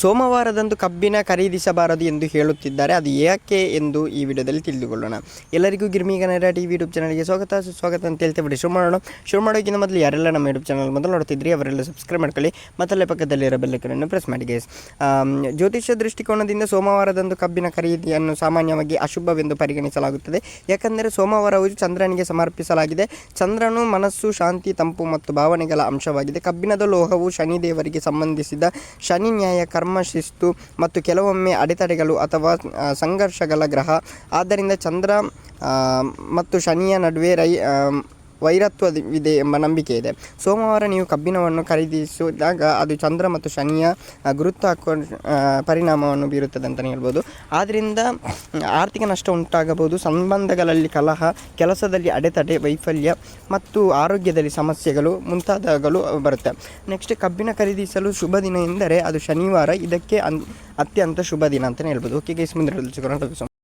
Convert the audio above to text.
ಸೋಮವಾರದಂದು ಕಬ್ಬಿನ ಖರೀದಿಸಬಾರದು ಎಂದು ಹೇಳುತ್ತಿದ್ದಾರೆ. ಅದು ಯಾಕೆ ಎಂದು ಈ ವಿಡಿಯೋದಲ್ಲಿ ತಿಳಿದುಕೊಳ್ಳೋಣ. ಎಲ್ಲರಿಗೂ ಗಿರ್ಮಿ ಕನ್ನಡ ಟಿ ಯೂಟ್ಯೂಬ್ ಚಾನಲ್ಗೆ ಸ್ವಾಗತ. ಸ್ವಾಗತ ಅಂತ ಹೇಳ್ತಾ ಬಿಡಿ, ಶುರು ಮಾಡೋಣ. ಶುರು ಮಾಡೋಕ್ಕಿಂತ ಮೊದಲು ಯಾರೆಲ್ಲ ನಮ್ಮ ಯೂಟ್ಯೂಬ್ ಚಾನಲ್ ಮೊದಲು ನೋಡ್ತಿದ್ರಿ, ಅವರೆಲ್ಲ ಸಬ್ಸ್ಕ್ರೈಬ್ ಮಾಡ್ಕೊಳ್ಳಿ. ಮತ್ತಲ್ಲೇ ಪಕ್ಕದಲ್ಲಿರೋ ಬೆಲ್ಲೈಕನನ್ನು ಪ್ರೆಸ್ ಮಾಡಿ ಗೇಸ್ ಜ್ಯೋತಿಷ್ಯ ದೃಷ್ಟಿಕೋನದಿಂದ ಸೋಮವಾರದಂದು ಕಬ್ಬಿನ ಖರೀದಿಯನ್ನು ಸಾಮಾನ್ಯವಾಗಿ ಅಶುಭವೆಂದು ಪರಿಗಣಿಸಲಾಗುತ್ತದೆ. ಯಾಕಂದರೆ ಸೋಮವಾರವು ಚಂದ್ರನಿಗೆ ಸಮರ್ಪಿಸಲಾಗಿದೆ. ಚಂದ್ರನು ಮನಸ್ಸು, ಶಾಂತಿ, ತಂಪು ಮತ್ತು ಭಾವನೆಗಳ ಅಂಶವಾಗಿದೆ. ಕಬ್ಬಿಣದ ಲೋಹವು ಶನಿ ದೇವರಿಗೆ ಸಂಬಂಧಿಸಿದ ಶನಿ ನ್ಯಾಯ ಶಿಸ್ತು ಮತ್ತು ಕೆಲವೊಮ್ಮೆ ಅಡೆತಡೆಗಳು ಅಥವಾ ಸಂಘರ್ಷಗಳ ಗ್ರಹ. ಆದ್ದರಿಂದ ಚಂದ್ರ ಮತ್ತು ಶನಿಯ ನಡುವೆ ರೈ ವೈರತ್ವವಿದೆ ಎಂಬ ನಂಬಿಕೆ ಇದೆ. ಸೋಮವಾರ ನೀವು ಕಬ್ಬಿಣವನ್ನು ಖರೀದಿಸಿದಾಗ ಅದು ಚಂದ್ರ ಮತ್ತು ಶನಿಯ ಆ, ಪರಿಣಾಮವನ್ನು ಬೀರುತ್ತದೆ ಅಂತಲೇ ಹೇಳ್ಬೋದು. ಆದ್ದರಿಂದ ಆರ್ಥಿಕ ನಷ್ಟ ಉಂಟಾಗಬಹುದು. ಸಂಬಂಧಗಳಲ್ಲಿ ಕಲಹ ಕೆಲಸದಲ್ಲಿ ಅಡೆತಡೆ ವೈಫಲ್ಯ ಮತ್ತು ಆರೋಗ್ಯದಲ್ಲಿ ಸಮಸ್ಯೆಗಳು ಮುಂತಾದವುಗಳು ಬರುತ್ತೆ. ನೆಕ್ಸ್ಟ್ ಕಬ್ಬಿನ ಖರೀದಿಸಲು ಶುಭ ದಿನ ಎಂದರೆ ಅದು ಶನಿವಾರ. ಇದಕ್ಕೆ ಅತ್ಯಂತ ಶುಭ ದಿನ ಅಂತಲೇ ಹೇಳ್ಬೋದು. ಓಕೆ ಗೈಸ್ ಮುಂದೆ